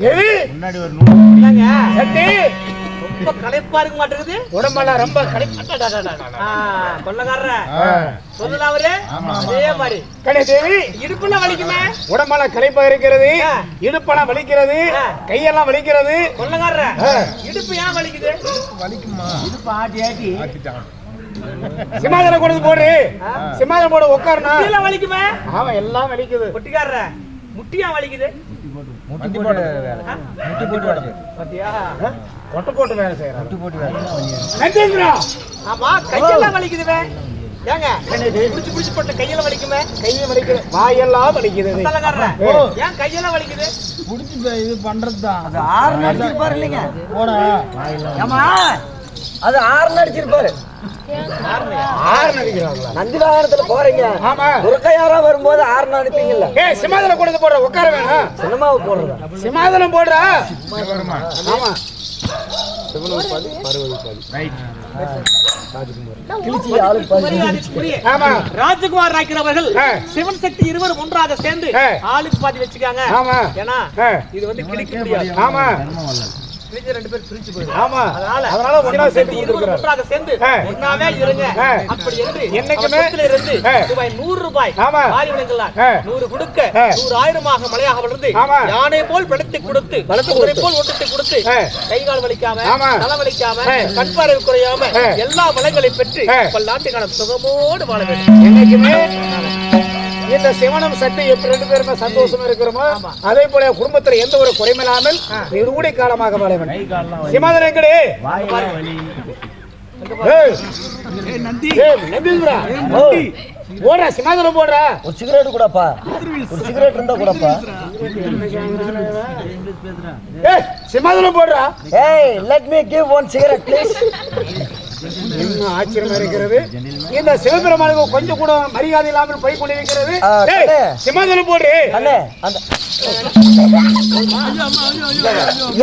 தேவி முன்னாடி ஒரு நூறு ரொம்ப களைப்பா இருக்க மாட்டேங்குது. உடம்பெல்லாம் ரொம்ப கொள்ளக்காரர. சொல்லலாம் அவரு. அதே மாதிரி. கணே தேவி இடுப்புல வலிக்குமே. உடம்பெல்லாம் களைப்பா இருக்கிறது. இடுப்பெல்லாம் வலிக்கிறது. கையெல்லாம் வலிக்கிறது. கொள்ளக்காரர. இடுப்பு ஏன் வலிக்குது? வலிக்குமா? இது பாட்டி ஆட்டி. ஆக்கிட்டான் சிமாதனம் கொடுத்து போடு. சிமாதனம் போடு உட்காரணும் கீழே வலிக்குமே. ஆமா எல்லாம் வலிக்குது. பொட்டிக்காரர. முட்டியா வலிக்குது? முட்டி போட்டு வேலை? முட்டி போட்டு வேலை பாத்தியா? கொட்டை போட்டு வேலை செய்யறாங்க முட்டி போட்டு வேலை ஆமா கையெல்லாம் வலிக்குதுவே ஏங்க புடிச்சு புடிச்சு போட்ட கையில வலிக்குமே? கையை வலிக்குது. வாயெல்லாம் வலிக்குது. ஏன் கையெல்லாம் வலிக்குது? புடிச்சு இது பண்றது தான். அது ஆறு அடிச்சிருப்பாரு இல்லைங்க? போடா. ஏமா அது ஆறு அடிச்சிருப்பாரு. ஆறு போறீங்க. ஆமா. துர்க்கையாரா வரும்போது ஆறு அனுப்பிங்கல்ல ஏ சிமாதனம் கொடுத்து போடுற உட்கார வேணாம். சினிமாவை போடுறதா? சிமாதனம் போடுறா. ஆமா. ராஜகுமார் நாயக்கர் அவர்கள். சிவன் சக்தி இருவரும் ஒன்றாக சேர்ந்து. ஆளுக்கு பாதி வச்சுக்காங்க. ஆமா. ஏன்னா. இது வந்து கிழிக்க முடியாது. ஆமா. கிழிஞ்ச ரெண்டு பேரும் பிரிச்சு போயிடும் ஆமா அதனால அதனால ஒண்ணா இருவரும் கொடுக்குறாரு ஒன்றாக சேர்ந்து. ஒன்னாவே இருங்க. அப்படி என்று என்னைக்குமே- இருந்து. ரூபாய் நூறு ரூபாய் ஆமா. வழங்கலாம் ஆ. நூறு கொடுக்க ஆ. நூறு ஆயிரமாக மலையாக வளர்ந்து. யானை போல் படுத்து கொடுத்து குதிரை போல் ஒட்டத்தை கொடுத்து. கை கால் வலிக்காம. தலை வலிக்காம. கண் பார்வை குறையாம. எல்லா வளங்களை பெற்று. பல்லாண்டு காலம் சுகமோடு வாழ வேண்டும் என்னைக்குமே இந்த சிவனும் சக்தி எப்படி ரெண்டு பேருமே சந்தோஷமா இருக்கிறோமோ? அதே போல குடும்பத்துல எந்த ஒரு குறைமில்லாமல் இருமுடி காலமாக வாழ வேண்டும் கை கால்லாம் வலி. சிமாதனம் எங்கடி. போடுறா சிமாதனம் போடுறா. ஒரு சிகரெட் கூடப்பா. ஒரு சிகரெட் இருந்தா கூடப்பா. சிமாதனம் போடுறா. ஏய் let me give one cigarette please இன்னும் ஆச்சரியமா இருக்கிறது? இந்த சிவபெருமானுக்கு கொஞ்சம் கூட மரியாதை இல்லாமல் போய் கொண்டிருக்கிறது. சிமாதனம் போடு. அண்ணே அந்த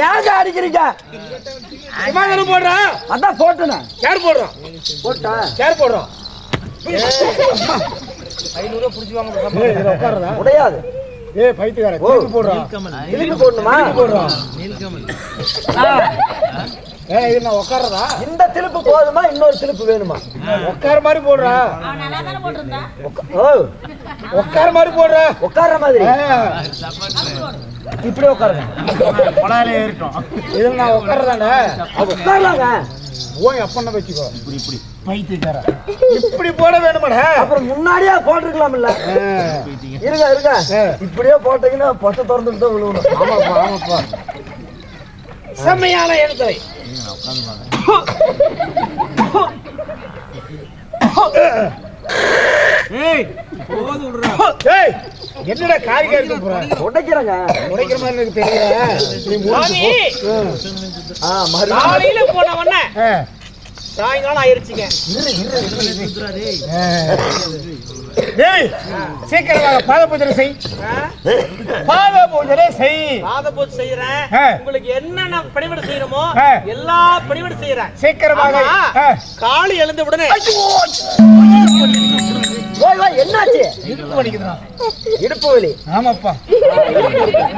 ஏங்க அடிக்கிறீங்க? சிமாதனம் போடுறா. அதான் போட்டுனே சேர் போடுறோம் போட்டா? சேர் போடுறோம் ஐநூறு புடிச்சு வாங்க ஏய், இதுல உட்காருடா. முடியாது ஏய் பைத்தியக்கார திருப்பி போடுறான் போடணுமா? போடுறான் ஏய் நான் உட்கார்றதா இந்த திருப்பு போதுமா இன்னொரு திருப்பு வேணுமா? உட்கார மாதிரி போடுறா. உட்கார மாதிரி போடுறா. உட்கார்ற மாதிரி. இப்படி உட்காருங்க இதுல நான் உட்கார்றதானே அது உட்காரலாங்க போய் அப்பண்ண வச்சுக்கோ. இப்படி இப்படி. பைத்தியக்கார. இப்படி போட வேணுமாடா? அப்புறம் முன்னாடியே போட்டிருக்கலாம்ல. ஆ, இருங்க இருங்க. இப்படியே போட்டீங்கன்னா பொட்டை திறந்துட்டு தான் விழுவணும். ஆமாப்பா ஆமாப்பா. செம்மையான எழுத்தலை ஏய் என்னடா போற? உடைக்கிறேங்க. உடைக்கிற மாதிரி எனக்கு தெரியல. ஆ. மறுபடியும் போன உடனே சாயங்காலம் ஆயிருச்சுங்க. டேய் சீக்கிரமாக பாத பூஜை செய்? பாத பூஜை செய். பாத பூஜை செய்யறேன். உங்களுக்கு என்னென்ன பணிவிட செய்யணுமோ. எல்லா பணிவிட செய்யறேன் சீக்கிரமாக. காலை எழுந்த உடனே என்னாச்சு? இடுப்பு வலிக்குதுடா. இடுப்பு வலி. ஆமாப்பா.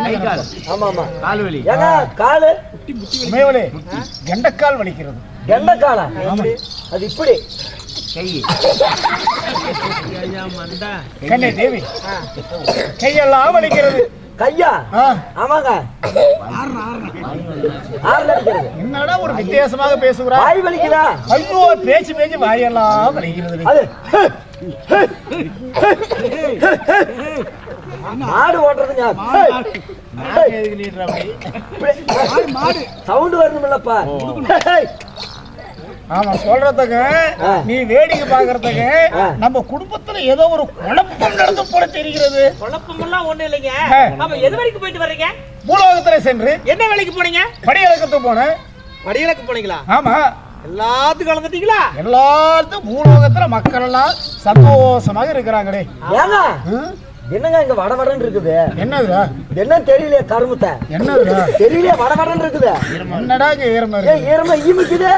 கை கால் ஆமா ஆமா கால்? வலி? ஏங்க காலு உமையவளே கெண்டக்கால் வலிக்கிறது. கெண்ட காலா அது இப்படி. கை கண்ணே தேவி. கையெல்லாம் வலிக்கிறது. கையா? ஆ, ஆமாங்க. ஆறுல அடிக்கிறது என்னடா ஒரு வித்தியாசமாக பேசுகிறா? வாய் வலிக்குதா? ஐயோ பேச்சு பேச்சு வாயெல்லாம் வலிக்கிறது. அது. மாடு ஓட்டுறதுங்க. சவுண்ட் வரணுமில்லப்பா. ஆமா சொல்றதுக்கு. நீ வேடிக்கை பாக்குறதுக்கு. நம்ம குடும்பத்துல ஏதோ ஒரு குழப்பம் நடந்து போல தெரிகிறது. குழப்பமெல்லாம் ஒண்ணு இல்லைங்க. ஆமா எது வரைக்கும் போயிட்டு வர்றீங்க? பூலோகத்துல சென்று என்ன வேலைக்கு போனீங்க? படியளக்கத்துக்கு போனேன். வடிகளுக்கு போனீங்களா? ஆமா. எல்லாத்துக்கும் கலந்துட்டீங்களா? எல்லாத்துக்கும் பூலோகத்துல மக்கள் எல்லாம் சந்தோஷமாக இருக்கிறாங்களே? என்னங்க இங்க வட இருக்குது? என்னதுடா? என்னன்னு தெரியலையே கருமத்தை என்னதுடா? தெரியலையே வட இருக்குது. என்னடா இங்க ஈரமா ஈரமா ஈமிக்குது.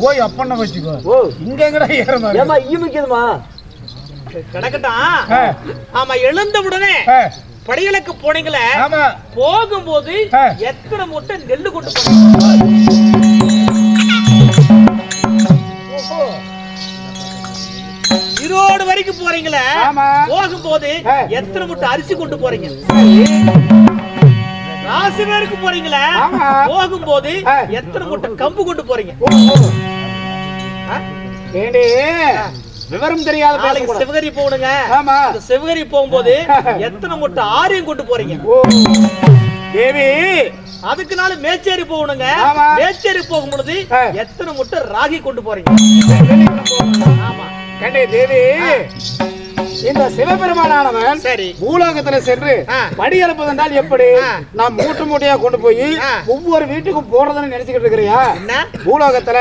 ஓய் அப்பண்ண வச்சுக்கோ. ஓ. இங்க எங்கடா இருக்கு ஏமா ஈமிக்குதுமா கிடக்கட்டும். ஆமா எழுந்த உடனே ஆ, படிகளுக்கு போனீங்களே ஆமா. போகும்போது. எத்தனை மூட்டை நெல்லு கொண்டு போனீங்க? ஈரோடு வரைக்கும் போறீங்களே ஆமா. போகும்போது. எத்தனை மூட்டை அரிசி கொண்டு போறீங்க? ராசிவேருக்கு போறீங்களே. போகும்போது. எத்தனை மூட்டை கம்பு கொண்டு போறீங்க? ஏண்டி? விவரம் தெரியாத நாளைக்கு சிவகரி போகணுங்க. ஆமா. சிவகரி போகும்போது எத்தனை மூட்டை ஆரியம் கொண்டு போறீங்க? தேவி அதுக்கு நாள் மேச்சேரி போகணுங்க. மேச்சேரி போகும் பொழுது ஆ. எத்தனை முட்டை ராகி கொண்டு போறீங்க? ஆமா. கண்டே தேவி. இந்த சிவபெருமானானவன் சரி பூலோகத்துல சென்று. படி என்றால் எப்படி. நான் மூட்டை மூட்டையா கொண்டு போய். ஒவ்வொரு வீட்டுக்கும் போறதுன்னு நினைச்சுக்கிட்டு இருக்கிறியா என்ன பூலோகத்துல.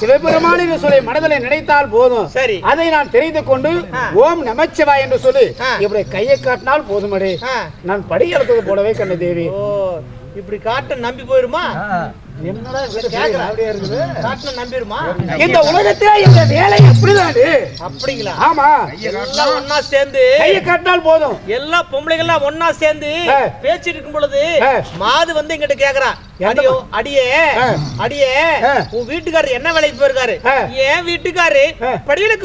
சிவபெருமான் என்று சொல்லி மனதில் நினைத்தால் போதும் சரி அதை நான் தெரிந்து கொண்டு. ஓம் நமச்சிவாய் என்று சொல்லி. இப்படி கையை காட்டினால் போதுமடி. நான் படி எடுத்தது போலவே கண்ண தேவி இப்படி காட்ட நம்பி போயிருமா இந்த உலகத்திலே இந்த வேலை எப்படிதான் அப்படிங்களா ஆமா எல்லாம் ஒன்னா சேர்ந்து கையை காட்டினால் போதும் எல்லா பொம்பளைகள்லாம் ஒன்னா சேர்ந்து. பேசிட்டு இருக்கும் பொழுது. மாது வந்து எங்கிட்ட கேக்குறான் அடியோ அடியே. உன் வீட்டுக்காரர் என்ன வேலைக்கு போயிருக்காரு. என் வீட்டுக்காரு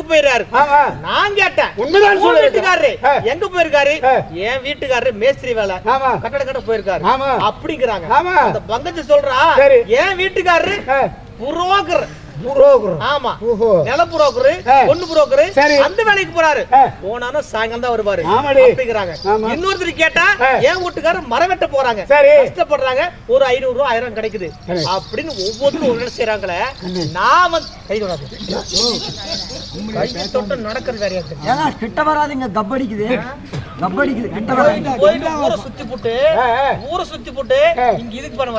போயிறாரு ஆமா நான் கேட்டேன் உண்மைதான் உன். வீட்டுக்காரரு. எங்க போயிருக்காரு. என் வீட்டுக்காரரு மேஸ்திரி வேலை ஆமா கட்டட கட்ட போயிருக்காரு ஆமா. அப்படிங்கிறாங்க ஆமா. அந்த பங்கஜ சொல்றா சரி. என் வீட்டுக்காரரு. Broker broker. ஆமா நில புரோக்கரு. பொண்ணு புரோக்கரு. அந்த வேலைக்கு போறாரு. போனானா சாயங்காலம் தான் வருவாரு. அப்படிங்கிறாங்க. இன்னொருத்தர் கேட்டா. என் வீட்டுக்காரர் மரம் வெட்ட போறாங்க. கஷ்டப்படுறாங்க ஒரு ஐநூறு ரூபாய் ஆயிரம் கிடைக்குது. அப்படின்னு ஒவ்வொருத்தரும் ஒரு வேலை செய்யறாங்களே வந்து கை தொடாது கை தொட்டு நடக்கிறது வேறையா ஏன்னா கிட்ட வராதீங்க தப்படிக்குது தப்படிக்குது கிட்ட வராதீங்க போயிட்டு ஊரை சுத்தி போட்டு. ஊரை சுத்தி போட்டு. இங்க இதுக்கு பண்ண.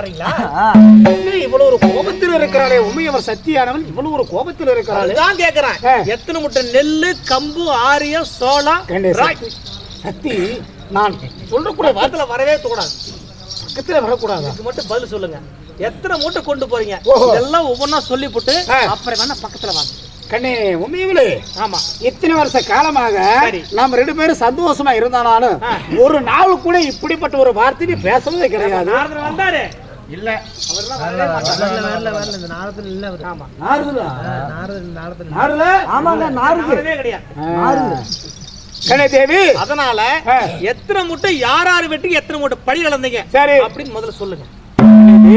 என்ன இவ்வளவு ஒரு கோபத்தில் இருக்கிறாளே உண்மையவர் சத்தியானவன் இவ்வளவு ஒரு கோபத்தில் இருக்கிறாளே. அதுதான் கேக்குறேன். ஆ. எத்தனை முட்டை நெல்லு கம்பு ஆரியம் சோளம். சக்தி? நான் சொல்லக்கூடிய வார்த்தை வார்த்தையில வரவே கூடாது பக்கத்துல வரக்கூடாதா? இதுக்கு மட்டும் பதில் சொல்லுங்க. எத்தனை மூட்டை கொண்டு போறீங்க. இதெல்லாம் ஒவ்வொன்றா சொல்லி போட்டு ஆ. அப்புறம் வேணா பக்கத்துல வாங்க. கண்ணே உண்மையிலே ஆமா. இத்தனை வருஷ காலமாக. நாம் ரெண்டு பேரும் சந்தோஷமா இருந்தானாலும். ஒரு நாள் கூட இப்படிப்பட்ட ஒரு வார்த்தை நீ பேசவே கிடையாது நாரதர் வந்தாரு இல்ல. ஆமா? ஆமாங்க நாருது. கிடையாது. ஆ. கண்ணே தேவி. அதனால. எத்தனை மூட்டை யார் யார் வெட்டி எத்தனை மூட்டை பழி கலந்தீங்க சரி. அப்படின்னு முதல்ல சொல்லுங்க.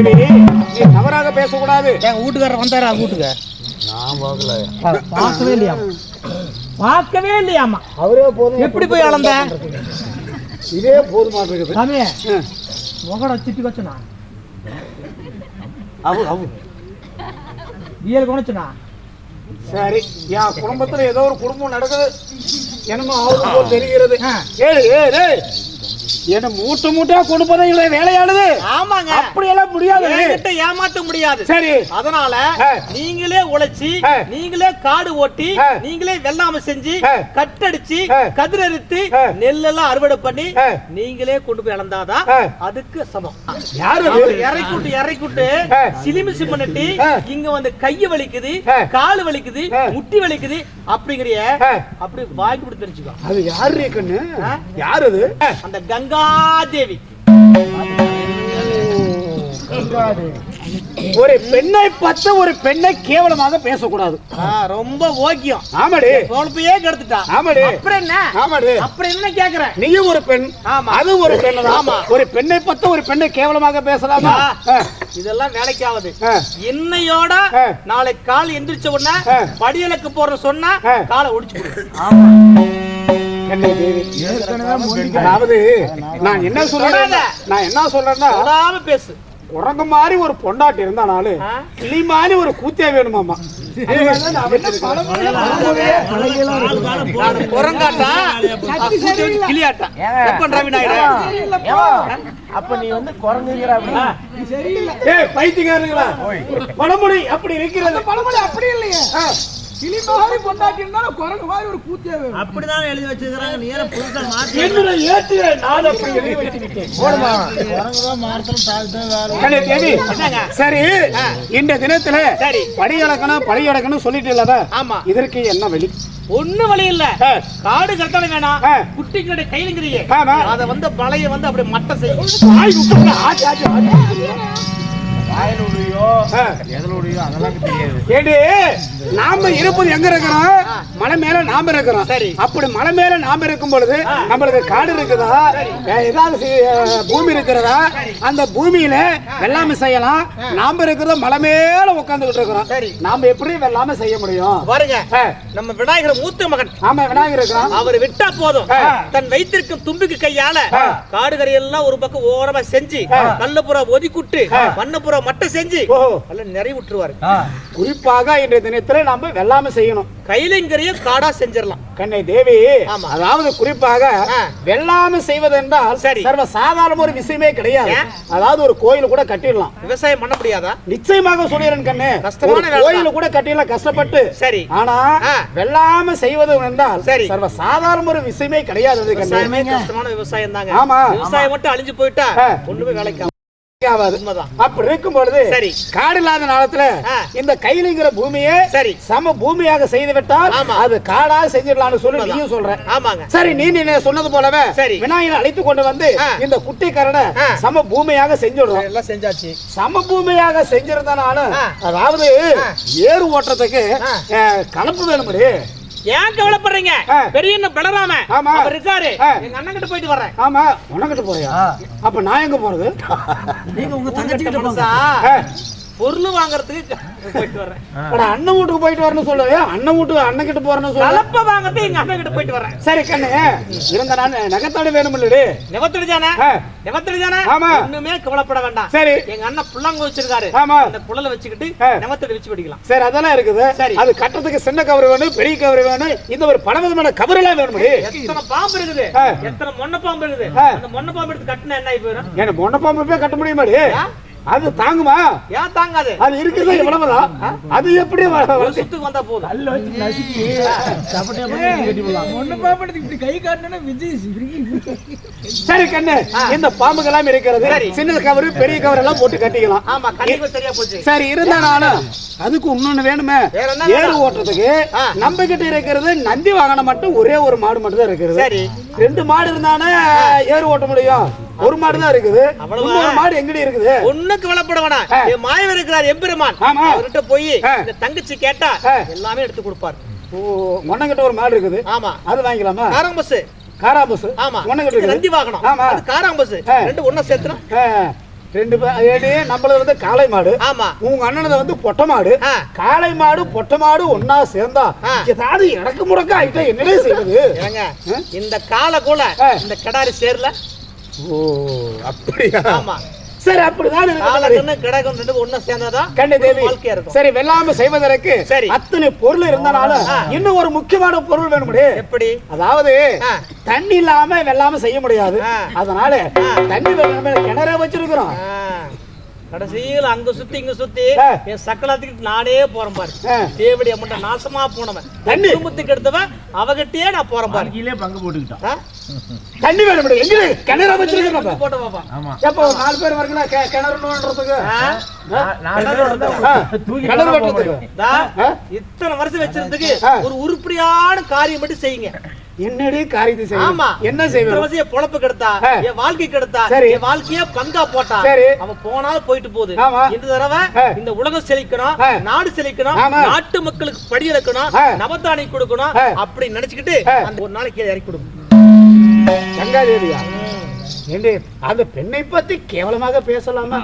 தேவி நீ தவறாக பேசக்கூடாது. என் வீட்டுக்காரர் வந்தாரா வீட்டுக்கு? நான் போகல பார்க்கவே இல்லையா பார்க்கவே இல்லையாமா. அவரே போதும். எப்படி போய் அளந்த? இதே போதுமா இருக்குது. சாமி. முகட சிட்டி வச்சுனா அவு அவு வியல் குணச்சுனா சரி என் குடும்பத்துல ஏதோ ஒரு குடும்பம் நடக்குது. என்னமோ தெரிகிறது. ஏய் ஏய். என்ன மூட்டை மூட்டையா கொண்டு போதா இவ்வளவு வேலையானது ஆமாங்க அப்படியெல்லாம் முடியாது என்கிட்ட ஏமாத்த முடியாது சரி அதனால. நீங்களே உழைச்சி. நீங்களே காடு ஓட்டி. நீங்களே வெள்ளாம செஞ்சு. கட்டடிச்சு. கதிரறுத்து. நெல்லெல்லாம் அறுவடை பண்ணி. நீங்களே கொண்டு போய் அளந்தாதான் ஆ. அதுக்கு சமம் யாரு இறக்கிட்டு இறக்கிட்டு ஆ. சிலிமிசி பண்ணிட்டு. இங்க வந்து கைய வலிக்குது. கால் வலிக்குது. முட்டி வலிக்குது அப்படிங்கிறிய ஆ. அப்படி வாங்கி கொடுத்து தெரிஞ்சுக்கோ அது யாரு கண்ணு? யாரு அது அந்த கங்காதேவி. ஒரு பெண்ணை பார்த்து ஒரு பெண்ணை கேவலமாக பேசக்கூடாது. ரொம்ப ஓக்கியம். ஆமாடி. பொழப்பையே கெடுத்துட்டா. ஆமாடி. அப்புறம் என்ன? ஆமாடி. அப்புறம் என்ன கேக்குறேன் நீயும் ஒரு பெண் ஆமா. அது ஒரு பெண் ஆமா. ஒரு பெண்ணை பார்த்து ஒரு பெண்ணை கேவலமாக பேசலாமா? இதெல்லாம் வேலைக்கு ஆகுது ஆ. இன்னையோட. நாளைக்கு கால் எந்திரிச்ச உடனே. படியலுக்கு போற சொன்னா. காலை ஒடிச்சு தேவி அதாவது நான் என்ன சொல்றேன். நான் என்ன சொல்றேன்னா பேசு குரங்கு மாதிரி ஒரு பொண்டாட்டி இருந்தானாலு. கிளி மாதிரி ஒரு கூத்தியா வேணுமாமா அப்ப நீ வந்து பைத்தியக்காரங்களா பழமொழி அப்படி இருக்கிறது பழமொழி அப்படி இல்லையே கிளி மாதிரி பொண்டாட்டி இருந்தாலும் குரங்கு மாதிரி ஒரு கூத்தியே வேணும். அப்படிதான் எழுதி வச்சிருக்காங்க நீ ஏன் புதுசா மாத்தி என்னோட ஏத்திய நான் அப்படி எழுதி வச்சிருக்கேன் போடுமா? கண்ணே தேவி சரி இந்த தினத்துல சரி. படி இழக்கணும் படி இழக்கணும் சொல்லிட்டு இல்லாத ஆமா. இதற்கு என்ன வழி? ஒண்ணு வழி இல்ல. காடு கட்டணம் வேணாம் ஆ. குட்டிங்களுடைய கையிலுங்கிறியே. அத வந்து பழைய வந்து அப்படி மட்டை செய்யும் வாய் விட்டு ஆச்சு ஆச்சு ஆச்சு வாயிலுடையோ ஆ. எதனுடையோ அதெல்லாம் தெரியாது. ஏடி நாம இருப்பது எங்க இருக்கிறோம்? மலை மேல நாம இருக்கிறோம். சரி. அப்படி மலை மேல நாம இருக்கும் பொழுது நம்மளுக்கு காடு இருக்குதா? ஏதாவது பூமி இருக்கிறதா? அந்த பூமியில வெள்ளாமை செய்யலாம். நாம இருக்கிறத மலை மேல உட்கார்ந்துகிட்டு இருக்கிறோம். சரி. நாம எப்படி வெள்ளாமை செய்ய முடியும்? பாருங்க நம்ம விநாயகர் மூத்த மகன். ஆமா விநாயகர் இருக்கிறோம் அவர் விட்டா போதும். தன் வைத்திருக்கும் தும்பிக்கு கையால. காடுகரை எல்லாம் ஒரு பக்கம் ஓரமா செஞ்சு. கல்லப்புறா ஒதுக்குட்டு ஆ. மட்டும் செஞ்சு நல்ல நிறைய விட்டுருவாரு குறிப்பாக இன்றைய தினத்துல நாம வெள்ளாமை செய்யணும் கையிலங்கரையும் காடா செஞ்சிடலாம் கண்ணை தேவி ஆமா. அதாவது குறிப்பாக. வெள்ளாமை செய்வது என்றால் சரி. சர்வ சாதாரண ஒரு விஷயமே கிடையாது? அதாவது ஒரு கோயில் கூட கட்டிடலாம் விவசாயம் பண்ண முடியாதா நிச்சயமாக சொல்லிடுறேன் கண்ணு கஷ்டமான கோயில் கூட கட்டிடலாம் கஷ்டப்பட்டு சரி ஆனா. வெள்ளாமை செய்வது என்றால் சரி. சர்வ சாதாரண ஒரு விஷயமே கிடையாது கஷ்டமான விவசாயம் தாங்க ஆமா. விவசாயம் மட்டும் அழிஞ்சு போயிட்டா. ஒண்ணுமே வேலைக்கு ஆகாது. அப்படி இருக்கும் பொழுது சரி. காடு இல்லாத நாளத்துல. இந்த கையிலிங்கிற பூமியை சரி சம பூமியாக செய்து விட்டால். அது காடா செஞ்சிடலாம்னு சொல்லி. நீயும் சொல்ற ஆமாங்க சரி நீ நீ சொன்னது போலவே சரி. விநாயகரை அழைத்து கொண்டு வந்து. இந்த குட்டி கரடை. சம பூமியாக செஞ்சுடுறோம் எல்லாம் செஞ்சாச்சு சம பூமியாக செஞ்சிருந்தாலும் ஆ. அதாவது. ஏறு ஓட்டுறதுக்கு கலப்பு வேணும்படி ஏன் கவலைப்படுறீங்க. பெரிய பலராம ஆமா. அவர் இருக்காரு. எங்க அண்ணன் கிட்ட போயிட்டு வர்றேன் ஆமா உனக்கிட்ட போறியா அப்ப நான் எங்க போறது நீங்க உங்க தங்கச்சி கிட்ட போங்க. பொருள் வாங்குறதுக்கு போயிட்டு வர்றேன் அட, அண்ணன் வீட்டுக்கு போயிட்டு வரணும் சொல்லு. அண்ணன் வீட்டுக்கு அண்ணன் கிட்ட போறேன்னு சொல்லு. கலப்ப வாங்குறது எங்க அண்ணன் கிட்ட போயிட்டு வர்றேன் சரி கண்ணு. இருந்த நான் நகத்தோட வேணுமில்லடி. நிவத்தடி தானே ஆ. நிவத்தடி தானே ஆமா. ஒண்ணுமே கவலைப்பட வேண்டாம். சரி. எங்க அண்ணன் புள்ளங்க வச்சிருக்காரு. ஆமா. அந்த புள்ளல வச்சுக்கிட்டு ஆ. நிவத்தடி வச்சு படிக்கலாம். சரி அதெல்லாம் இருக்குது. சரி. அது கட்டுறதுக்கு சின்ன கவர் வேணும் பெரிய கவர் வேணும். இந்த ஒரு பல விதமான கவர் எல்லாம் வேணும்படி எத்தனை பாம்பு இருக்குது. எத்தனை மொன்ன பாம்பு இருக்குது. அந்த மொன்ன பாம்பு எடுத்து கட்டினா என்ன ஆகி போயிடும் என்ன மொன்ன பாம்பு போய் கட்ட முடியுமாடி? அது தாங்குமா? ஏன் தாங்காது? அது இருக்குது எவ்வளவுதான் அது எப்படி சுத்துக்கு வந்தா போதும். ஒண்ணு பாப்பறதுக்கு இப்படி கை காட்டினா விஜய் சரி கண்ணு இந்த பாம்புகள் எல்லாம் இருக்கிறது. சின்ன கவர் பெரிய கவர் எல்லாம் போட்டு கட்டிக்கலாம். ஆமா கண்டிப்பா சரியா போச்சு. சரி இருந்தாலும் அதுக்கு இன்னொன்னு வேணுமே. ஏறு? ஓட்டுறதுக்கு. நம்ம கிட்ட இருக்கிறது நந்தி வாகனம் மட்டும் ஒரே ஒரு மாடு மட்டும் தான் இருக்கிறது. சரி. ரெண்டு மாடு இருந்தானே ஏறு ஓட்ட முடியும். ஒரு மாடு தான் இருக்குது? இன்னொரு மாடு எங்கடி இருக்குது? ஒண்ணுக்கு கவலைப்பட வேணாம். என் மாயவர் இருக்கிறார் எம்பெருமான். அவர்கிட்ட போய். இந்த தங்கச்சி கேட்டா. எல்லாமே எடுத்து கொடுப்பாரு. ஓ உன்னகிட்ட ஒரு மாடு இருக்குது. ஆமா. அது வாங்கிக்கலாமா? காரம் பஸ் ஆமா. இருக்குது. நந்தி வாகனம். ஆமா. அது காரம் பஸ். ரெண்டு ஒண்ணா சேர்த்துனா ஆ, ரெண்டு ஏடி நம்மளது வந்து காளை மாடு. ஆமா. உங்க அண்ணனது வந்து பொட்டை மாடு. காளை மாடு பொட்டை மாடு ஒன்னா சேர்ந்தா. ஏதாவது இடக்கு முடக்க ஆயிட்டா என்னடே ஏங்க இந்த கால கூட. இந்த கிடாரி சேர்ல. ஓ அப்படியா ஆமா சரி அப்படிதான் கிடக்கும் ரெண்டு ஒண்ணா சேர்ந்தாதான் கண்ணு தேவி சரி வெள்ளாம செய்வதற்கு சரி. அத்தனை பொருள் இருந்தனால ஆ. இன்னும் ஒரு முக்கியமான பொருள் வேணும்டி எப்படி அதாவது. தண்ணி இல்லாம வெள்ளாம செய்ய முடியாது. அதனால தண்ணி கிணற வச்சிருக்கிறோம். கடைசியில அங்க சுத்தி இங்க சுத்தி. என் சக்கலத்துக்கு நானே போறேன் பாரு. தேவடி அம்மன் நாசமா போனவன். தண்ணி. குடும்பத்துக்கு எடுத்தவன் அவகிட்டயே நான் போறேன் பாரு. கீழே பங்கு போட்டுக்கிட்டான்? தண்ணி வேணும் எங்க கிணற தூக்கி போட்டு பாப்பா ஆமா. எப்போ நாலு பேர் வரீங்களா? கிணறு நோண்டுறதுக்கு? இத்தனை வருஷம் வச்சிருந்ததுக்கு. ஒரு உருப்படியான காரியம் மட்டும் செய்யுங்க. என்னடி காரியத்தை ஆமா என்ன செய்வேன் பொழப்பு கெடுத்தா. என் வாழ்க்கை கெடுத்தா. என் வாழ்க்கைய பங்கா போட்டா சரி. அவன் போனாலும் போயிட்டு போகுது. இந்த தடவை. இந்த உலகம் செழிக்கணும். நாடு செழிக்கணும். நாட்டு மக்களுக்கு படி இறக்கணும். நவதானி கொடுக்கணும். அப்படி நினைச்சுக்கிட்டு. அந்த ஒரு நாளைக்கு கீழே இறக்கி கொடுக்கும் கங்காதேவியா ஏண்டி அந்த பெண்ணை பத்தி கேவலமாக பேசலாமா.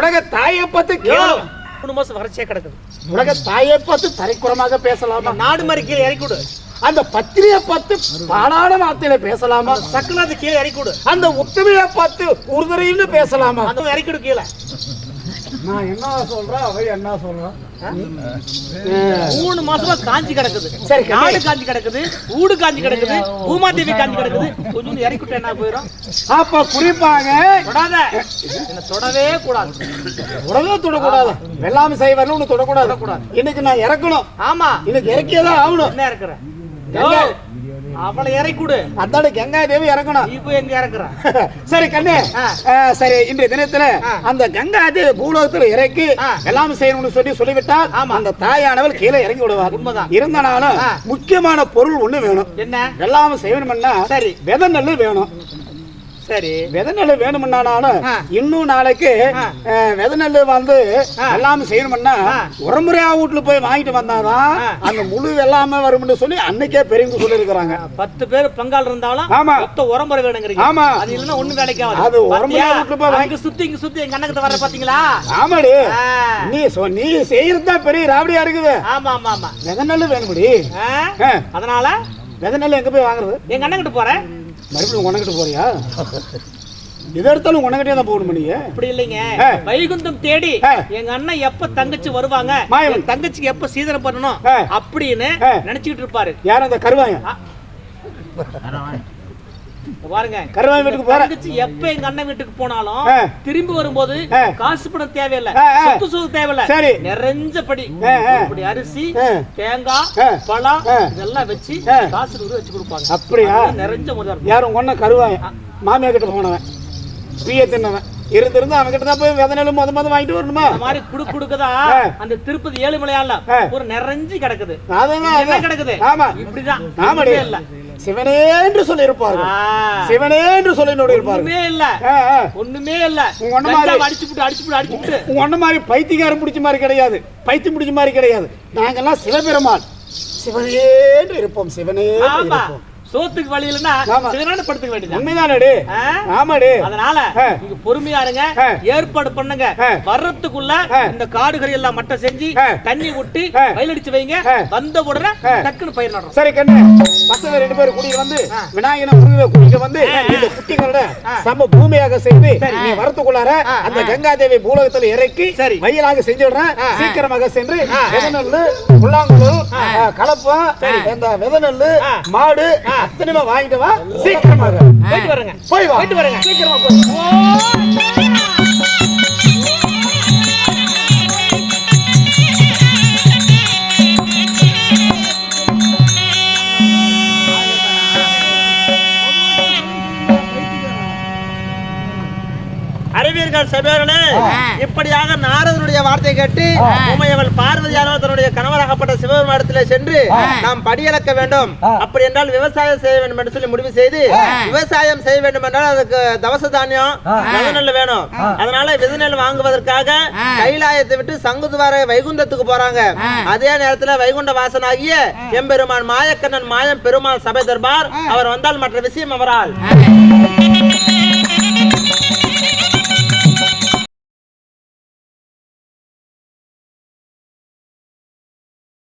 உலக தாயை பத்தி கேவலம் மூணு மாசம் வறட்சியா கிடக்குது உலக தாயை பத்தி தரைக்குறமாக பேசலாமா நாடு மாதிரி கீழே இறக்கி விடு அந்த பத்திரியை பத்தி பாடான வார்த்தையில பேசலாமா? சக்கலாத்து கீழே இறக்கி விடு அந்த உத்தமையை பார்த்து உறுதுறைன்னு பேசலாமா? அந்த இறக்கி விடு கீழே. நான் என்ன சொல்றேன் அவை என்ன சொல்றேன்? மூணு மாசமா காஞ்சி கிடக்குது. சரி. நாடு காஞ்சி கிடக்குது ஊடு காஞ்சி கிடக்குது பூமாதேவி காஞ்சி கிடக்குது. கொஞ்சம் இறக்கிட்டு என்ன போயிடும் அப்ப குறிப்பாக தொடாத. என்ன தொடவே கூடாது. உடனே தொடக்கூடாது. வெள்ளாமை செய்வார்னு ஒண்ணு தொடக்கூடாது. இன்னைக்கு நான் இறக்கணும். ஆமா. இன்னைக்கு இறக்கியதான் ஆகணும். என்ன இறக்குற? எங்க? அவளை இறக்கிடு அத்தாடு கங்கா தேவி இறக்கணும் போய் எங்க இறக்குற சரி கண்ணு சரி இன்றைய தினத்துல. அந்த கங்கா தேவி பூலோகத்துல இறக்கி. எல்லாம் செய்யணும்னு சொல்லி சொல்லிவிட்டால். அந்த தாயானவள் கீழே இறங்கி விடுவார் உண்மைதான். இருந்தாலும் ஆ. முக்கியமான பொருள் ஒண்ணு வேணும் என்ன வெள்ளாம செய்யணும்னா சரி. வித நெல்லு வேணும் சரி வித நெல்லு வேணும்னாலும். இன்னும் நாளைக்கு வித நெல்லு வந்து. வெள்ளாம செய்யணும்னா ஆ. உரமுறையா வீட்டுல போய் வாங்கிட்டு வந்தாதான். அந்த முழு வெள்ளாம வரும்னு சொல்லி அன்னைக்கே பெரியவங்க சொல்லி பத்து பேர் பங்காள் இருந்தாலும் ஆமா. மொத்த உரம்புற வேணுங்கிறீங்க ஆமா. அது இல்லைன்னா ஒண்ணு ஆகாது அது உரம்புற பாத்தியா? வீட்டுல போய் வாங்கி- சுத்தி இங்க சுத்தி எங்க அண்ணக்கிட்ட வர பாத்தீங்களா ஆமாடி. நீ நீ செய்யறது பெரிய ராவடியா இருக்குது ஆமா ஆமா ஆமா வித நெல்லு வேணும்படி. அதனால வித நெல்லு எங்க போய் வாங்குறது எங்க அண்ணங்கிட்ட போறேன் மறுபடியும் உனக்கிட்டு போறியா எது எடுத்தாலும் உனக்கிட்டே தான் போகணும் நீ அப்படி இல்லைங்க. வைகுந்தம் தேடி. எங்க அண்ணன் எப்ப தங்கச்சி வருவாங்க தங்கச்சிக்கு எப்ப சீதனை பண்ணணும். அப்படின்னு. நினைச்சுக்கிட்டு இருப்பாரு யார் அந்த கருவாயன் இங்க பாருங்க கருவாயன் வீட்டுக்கு போற எப்ப எங்க அண்ணன் வீட்டுக்கு போனாலும். திரும்பி வரும்போது. காசு பணம் தேவையில்ல. சொத்து சொத்து தேவையில்ல சரி. நிறைஞ்சபடி. இப்படி அரிசி. தேங்காய். பழம். இதெல்லாம் வச்சு. காசு நூறு வச்சு கொடுப்பாங்க அப்படியா நிறைஞ்ச முதல் யாரும் ஒன்ன கருவாயன் மாமியா கிட்ட போனவன் பிய தின்னவன் இருந்து இருந்து அவன் கிட்ட தான் போய் வித நெல்லு முத முத வாங்கிட்டு வரணுமா அந்த மாதிரி குடு குடுக்கதான் ஆ. அந்த திருப்பதி ஏழுமலையால. ஒரு நிறைஞ்சு கிடக்குது அதான். கிடக்குது ஆமா இப்படிதான் ஒண்ணுமே இல்ல சிவனே என்று சொல்லி இருப்பார்கள். சிவனே என்று சொல்லி நோடி இருப்பார்கள். ஒண்ணுமே இல்ல. ஒண்ணுமே இல்ல. அண்ணன் மாதிரி- அடிச்சு புட்டு அடிச்சு புட்டு அடிச்சு உங்க அண்ணன் மாதிரி பைத்தியக்காரன் பிடிச்ச மாதிரி கிடையாது. பைத்தியம் பிடிச்ச மாதிரி கிடையாது. நாங்கெல்லாம் சிவபெருமான். சிவனே என்று இருப்போம். சிவனே இருப்போம். சோத்துக்கு வழி இல்லைன்னா. சிவனான படுத்துக்க வேண்டியது உண்மைதானடி? ஆமாடி அதனால. நீங்க பொறுமையா இருங்க. ஏற்பாடு பண்ணுங்க. வர்றதுக்குள்ள. இந்த காடுகள் எல்லாம் மட்டை செஞ்சு. தண்ணி விட்டு. வயலடிச்சு வைங்க. வந்த உடனே. டக்குன்னு பயிர் நடுறோம் சரி கண்ணு பசங்க ரெண்டு பேரும் கூட்டிட்டு வந்து. விநாயகனை முருகனை கூட்டிட்டு வந்து இந்த குட்டிகளோட. சம பூமியாக செய்து நீ வரத்துக்குள்ளார. அந்த கங்காதேவி பூலகத்துல இறக்கி சரி. வயலாக செஞ்சுடுறேன். சீக்கிரமாக சென்று ஆ. கலப்பம் இந்த விதநெல்லு ஆ. மாடு. அத்தனையுமே வாங்கிட்டு வா. சீக்கிரமாக போயிட்டு வரேங்க. போய் வா. போயிட்டு வரேங்க. சீக்கிரமா போய் அறிவீர்கள் சபையோர்களே. இப்படியாக நாரதனுடைய வார்த்தை கேட்டு உமையவள் பார்வதியானவர் தன்னுடைய கணவராகப்பட்ட சிவபெருமானத்திலே சென்று நாம் படியளக்க வேண்டும். அப்படி என்றால் விவசாயம் செய்ய வேண்டும் என்று சொல்லி முடிவு செய்து விவசாயம் செய்ய வேண்டும் என்றால் அதுக்கு தவச தானியம் விதநெல் வேணும். அதனால விதநெல் வாங்குவதற்காக கைலாயத்தை விட்டு சங்குதுவார வைகுந்தத்துக்கு போறாங்க. அதே நேரத்துல வைகுண்ட வாசனாகிய எம்பெருமான் மாயக்கண்ணன் மாயம் பெருமாள் சபை தர்பார் அவர் வந்தால் மற்ற விஷயம் அவரால்.